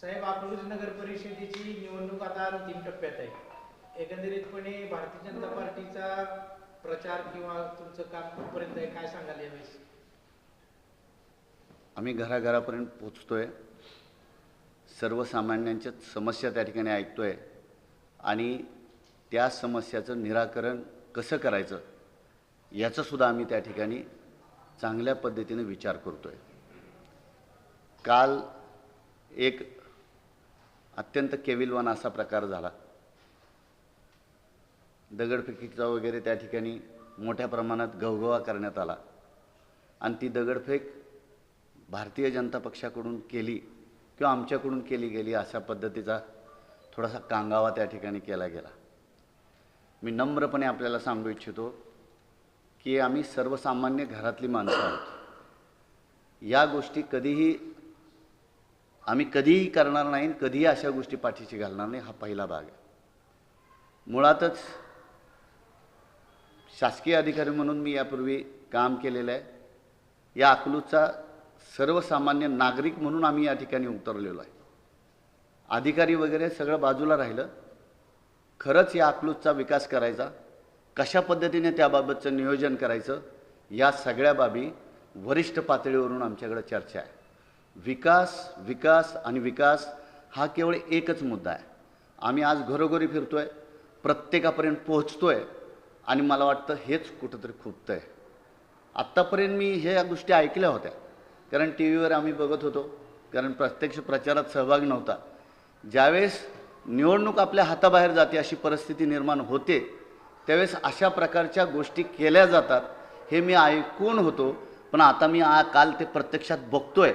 साहेब अकलूज नगर परिषदेची निवडणूक आता अंतिम टप्प्यात आहे. एकंदरीतपणे भारतीय जनता पार्टीचा प्रचार किंवा तुमचं काम कुठपर्यंत आहे काय सांगाल यावेळेस? आम्ही घराघरापर्यंत पोचतोय सर्वसामान्यांच्या समस्या त्या ठिकाणी ऐकतोय. आणि त्या समस्याचं निराकरण कसं करायचं याचंसुद्धा आम्ही त्या ठिकाणी चांगल्या पद्धतीने विचार करतोय. काल एक अत्यंत केविलवान असा प्रकार झाला. दगडफेकीचा वगैरे त्या ठिकाणी मोठ्या प्रमाणात गवगवा करण्यात आला. आणि ती दगडफेक भारतीय जनता पक्षाकडून केली किंवा आमच्याकडून केली गेली अशा पद्धतीचा थोडासा कांगावा त्या ठिकाणी केला गेला. मी नम्रपणे आपल्याला सांगू इच्छितो की आम्ही सर्वसामान्य घरातली माणसं आहोत. या गोष्टी कधीही आम्ही कधीही करणार नाही कधीही अशा गोष्टी पाठीशी घालणार नाही हा पहिला भाग आहे. मुळातच शासकीय अधिकारी म्हणून मी यापूर्वी काम केलेलं आहे. या अकलूजचा सर्वसामान्य नागरिक म्हणून आम्ही या ठिकाणी उतरलेलो आहे. अधिकारी वगैरे सगळं बाजूला राहिलं. खरंच या अकलूजचा विकास करायचा. कशा पद्धतीने त्याबाबतचं नियोजन करायचं या सगळ्या बाबी वरिष्ठ पातळीवरून आमच्याकडे चर्चा आहे. विकास विकास आणि विकास हा केवळ एकच मुद्दा आहे. आम्ही आज घरोघरी फिरतो आहे प्रत्येकापर्यंत पोहोचतो आहे आणि मला वाटतं हेच कुठंतरी खुपतं आहे. आत्तापर्यंत मी ह्या गोष्टी ऐकल्या होत्या कारण टी व्हीवर आम्ही बघत होतो कारण प्रत्यक्ष प्रचारात सहभाग नव्हता. ज्यावेळेस निवडणूक आपल्या हाताबाहेर जाते अशी परिस्थिती निर्माण होते त्यावेळेस अशा प्रकारच्या गोष्टी केल्या जातात हे मी ऐकून होतो पण आता मी आ काल ते प्रत्यक्षात बघतो आहे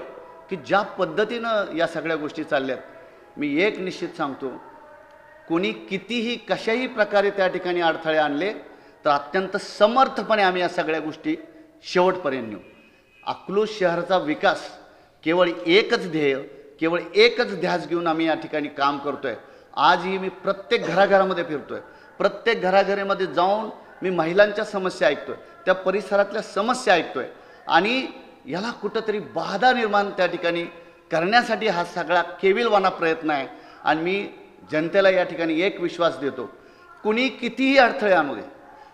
की ज्या पद्धतीनं या सगळ्या गोष्टी चालल्यात मी एक निश्चित सांगतो कोणी कितीही कशाही प्रकारे त्या ठिकाणी अडथळे आणले तर अत्यंत समर्थपणे आम्ही या सगळ्या गोष्टी शेवटपर्यंत नेऊ. अकलूज शहराचा विकास केवळ एकच ध्येय केवळ एकच ध्यास घेऊन आम्ही या ठिकाणी काम करतो आहे आजही मी प्रत्येक घराघरामध्ये फिरतो आहे प्रत्येक घराघरामध्ये जाऊन मी महिलांच्या समस्या ऐकतो आहे त्या परिसरातल्या समस्या ऐकतो आहे आणि याला कुठंतरी बाधा निर्माण त्या ठिकाणी करण्यासाठी हा सगळा केविलवाना प्रयत्न आहे. आणि मी जनतेला या ठिकाणी एक विश्वास देतो कुणी कितीही अडथळे आणू दे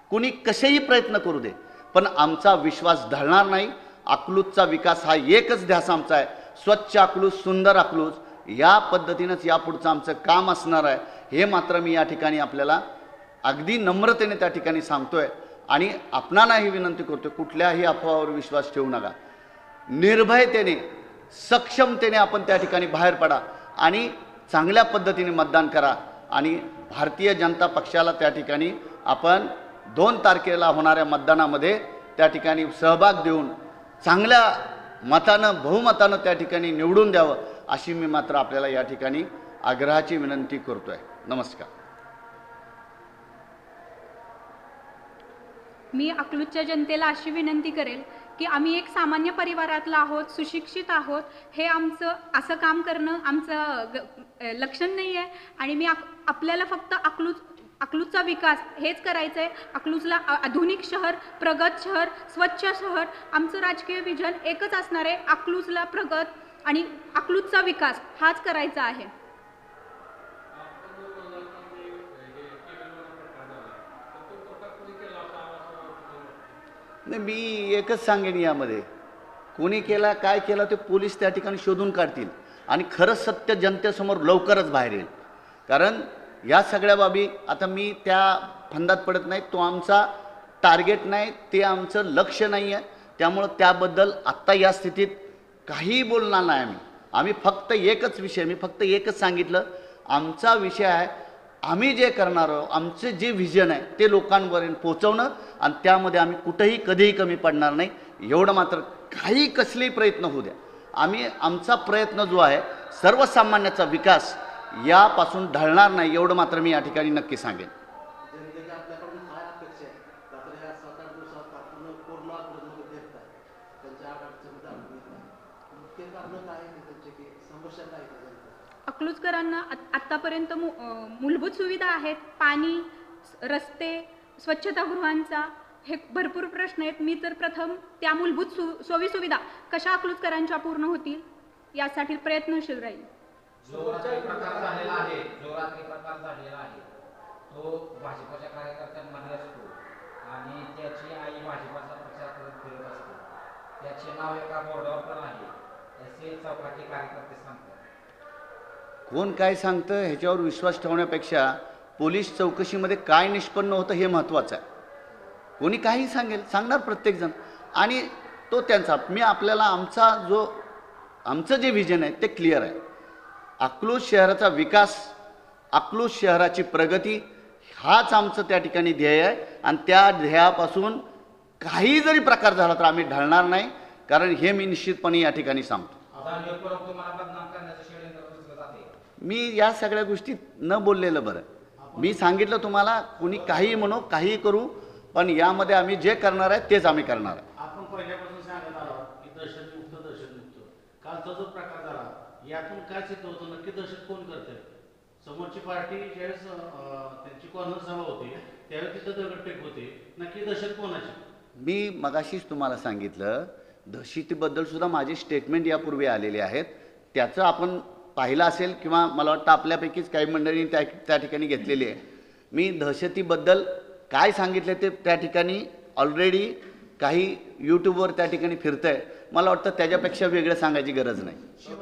कुणी कसेही प्रयत्न करू दे पण आमचा विश्वास ढळणार नाही. अकलूजचा विकास हा एकच ध्यास आमचा आहे. स्वच्छ अकलूज सुंदर अकलूज या पद्धतीनंच यापुढचं आमचं काम असणार आहे. हे मात्र मी या ठिकाणी आपल्याला अगदी नम्रतेने त्या ठिकाणी सांगतोय. आणि आपणांनाही विनंती करतोय कुठल्याही अफवावर विश्वास ठेवू नका. निर्भयतेने सक्षमतेने आपण त्या ठिकाणी बाहेर पडा आणि चांगल्या पद्धतीने मतदान करा. आणि भारतीय जनता पक्षाला त्या ठिकाणी आपण दोन तारखेला होणाऱ्या मतदानामध्ये त्या ठिकाणी सहभाग देऊन चांगल्या मतानं बहुमतानं त्या ठिकाणी निवडून द्यावं अशी मी मात्र आपल्याला या ठिकाणी आग्रहाची विनंती करतो आहे नमस्कार. मी अकलूजच्या जनतेला अशी विनंती करेल की आम्ही एक सामान्य परिवारातला आहोत सुशिक्षित आहोत. हे आमचं असं काम करणं आमचं ग- लक्षण नाही आहे आणि मी आप आपल्याला फक्त अकलूज अकलूजचा विकास हेच करायचं आहे अकलूजला आधुनिक शहर प्रगत शहर स्वच्छ शहर आमचं राजकीय विजन एकच असणार आहे. अकलूजला प्रगत आणि अकलूजचा विकास हाच करायचा आहे. नाही मी एकच सांगेन यामध्ये. कोणी केला काय केला ते पोलीस त्या ठिकाणी शोधून काढतील. आणि खरंच सत्य जनतेसमोर लवकरच बाहेर येईल. कारण या सगळ्या बाबी आता मी त्या फंदात पडत नाही तो आमचा टार्गेट नाही ते आमचं लक्ष नाही आहे. त्यामुळं त्याबद्दल आत्ता या स्थितीत काहीही बोलणार नाही आम्ही. आम्ही फक्त एकच विषय मी फक्त एकच सांगितलं. आमचा विषय आहे आम्ही जे करणार आहोत आमचे जे व्हिजन आहे ते लोकांपर्यंत पोचवणं आणि त्यामध्ये आम्ही कुठंही कधीही कमी पडणार नाही. एवढं मात्र काही कसलेही प्रयत्न होऊ द्या. आम्ही आमचा प्रयत्न जो आहे सर्वसामान्याचा विकास यापासून ढळणार नाही एवढं मात्र मी या ठिकाणी नक्की सांगेन. काय त्यांच्या अकलूजकरांना आत्तापर्यंत मु मूलभूत सुविधा आहेत. पाणी रस्ते स्वच्छतागृहांचा हे भरपूर प्रश्न आहेत. मी तर प्रथम त्या मूलभूत सु सोयी सुविधा कशा अकलूजकरांच्या पूर्ण होतील यासाठी प्रयत्नशील राहील तो भाजपच्या कार्यकर्त्यांमध्ये असतो आणि त्याची आई भाजपाचा प्रचार करत फिरत असते. त्याचे नाव एका बोर्डावर पण आहे. असे चौकाचे कार्यकर्ते सांगतात. कोण काय सांगतं ह्याच्यावर विश्वास ठेवण्यापेक्षा पोलीस चौकशीमध्ये काय निष्पन्न होतं हे महत्त्वाचं आहे. कोणी काही सांगेल सांगणार प्रत्येकजण. आणि तो त्यांचा मी आपल्याला आमचा जो आमचं जे व्हिजन आहे ते क्लिअर आहे. अकलूज शहराचा विकास अकलूज शहराची प्रगती हाच आमचं त्या ठिकाणी ध्येय आहे. आणि त्या ध्येयापासून काही जरी प्रकार झाला तर आम्ही ढळणार नाही. कारण हे मी निश्चितपणे या ठिकाणी सांगतो. मी या सगळ्या गोष्टी न बोललेलं बरं. मी सांगितलं तुम्हाला कुणी काही म्हणू काही करू पण यामध्ये आम्ही जे करणार आहे तेच आम्ही करणार आहे. आपण पहिल्यापासून सांगत आहोत की दहशतमुक्त दहशतमुक्त कालचा जो प्रकार झाला यातून काय सिद्ध होतं नक्की दहशत कोण करते? समोरची पार्टी ज्यावेळेस अं, त्यांची कॉर्नर सभा होती त्यावेळेस तिथं दगडफेक होते. नक्की दहशत कोणाची? मी मगाशीच तुम्हाला सांगितलं दहशतीबद्दल सुद्धा माझे स्टेटमेंट यापूर्वी आलेले आहेत. त्याचं आपण पाहिलं असेल किंवा मला वाटतं आपल्यापैकीच काही मंडळींनी त्या त्या ठिकाणी घेतलेली आहे. मी दहशतीबद्दल काय सांगितलं ते त्या ठिकाणी ऑलरेडी काही यूट्यूबवर त्या ठिकाणी फिरतंय. मला वाटतं त्याच्यापेक्षा वेगळं सांगायची गरज नाही.